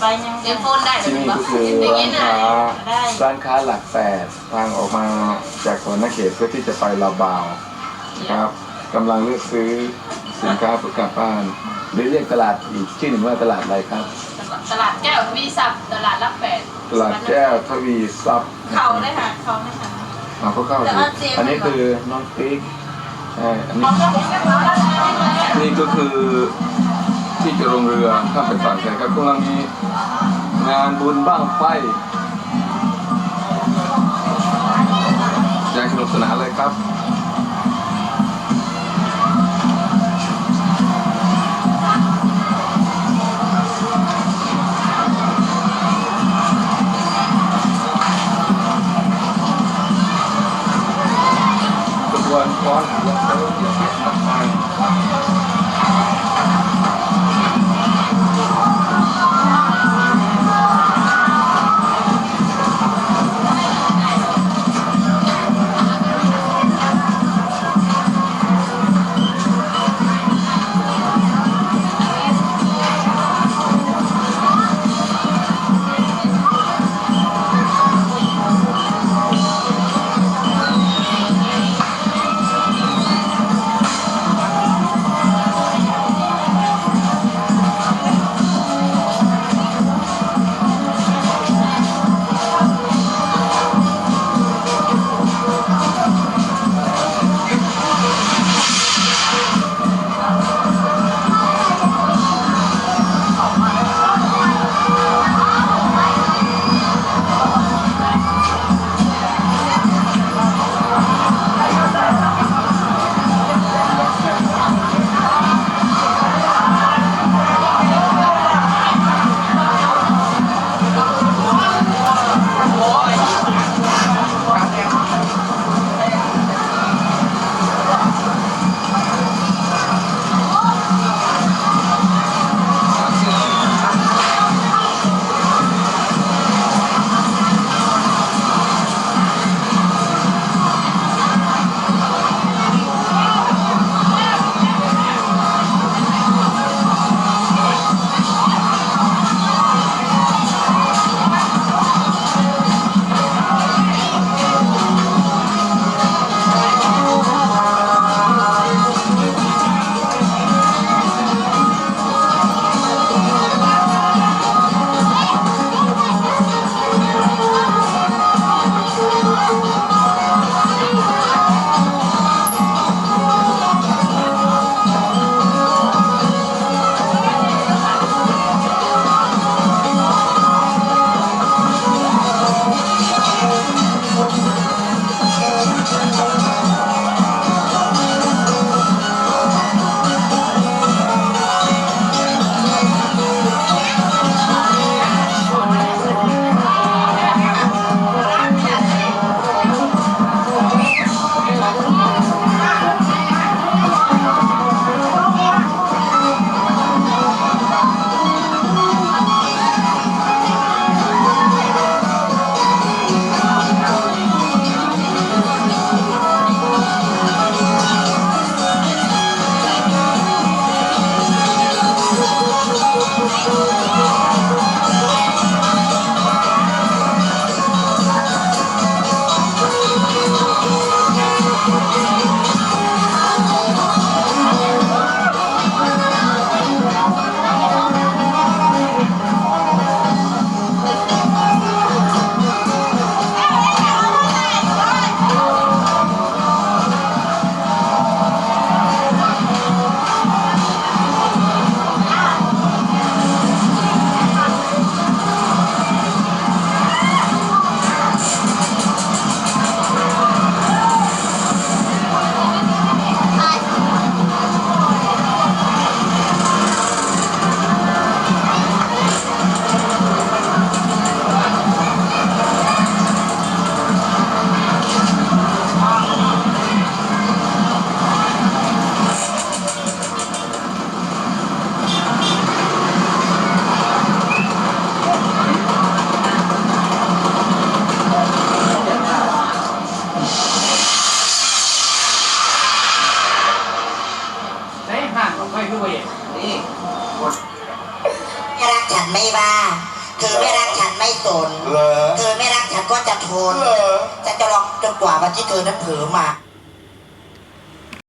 ไปยังเลี้ยงโฟนได้หรืที่อนี่เปล่าก็คืออย่างร้านี้นนะค้าได้ร้านค้าหลักแปดทางออกมาจากสวนเขตเพื่อที่จะไปลาบาวนะครับกำลังเลือกซื้อสินค้าเพื่อกลับบ้านหรือเรียกตลาดอีกชื่อหนึ่งว่าตลาดอะไรครับ ตลาดแก้วทวีศัพท์ตลาดรับแปดตลาดแก้วทวีทรัพย์เขาได้ค่ะเขาได้ค่ะมาเข้าเข้าแต่ดูว่าเจ๊อันนี้คือน้องปิ๊กใช่อันนี้นี่ก็คือ ที่จะลงเรือข้ามไปฝั่งแขกครับกำลังมีงานบุญบ้างไฟอย่างสนุกสนานเลยครับกระบวนการของ ว่า เธอไม่รักฉันไม่สน เหรอเธอไม่รักฉันก็จะทน เหรอ ฉันจะรอจนกว่าวันที่เธอนั้นเผลอมา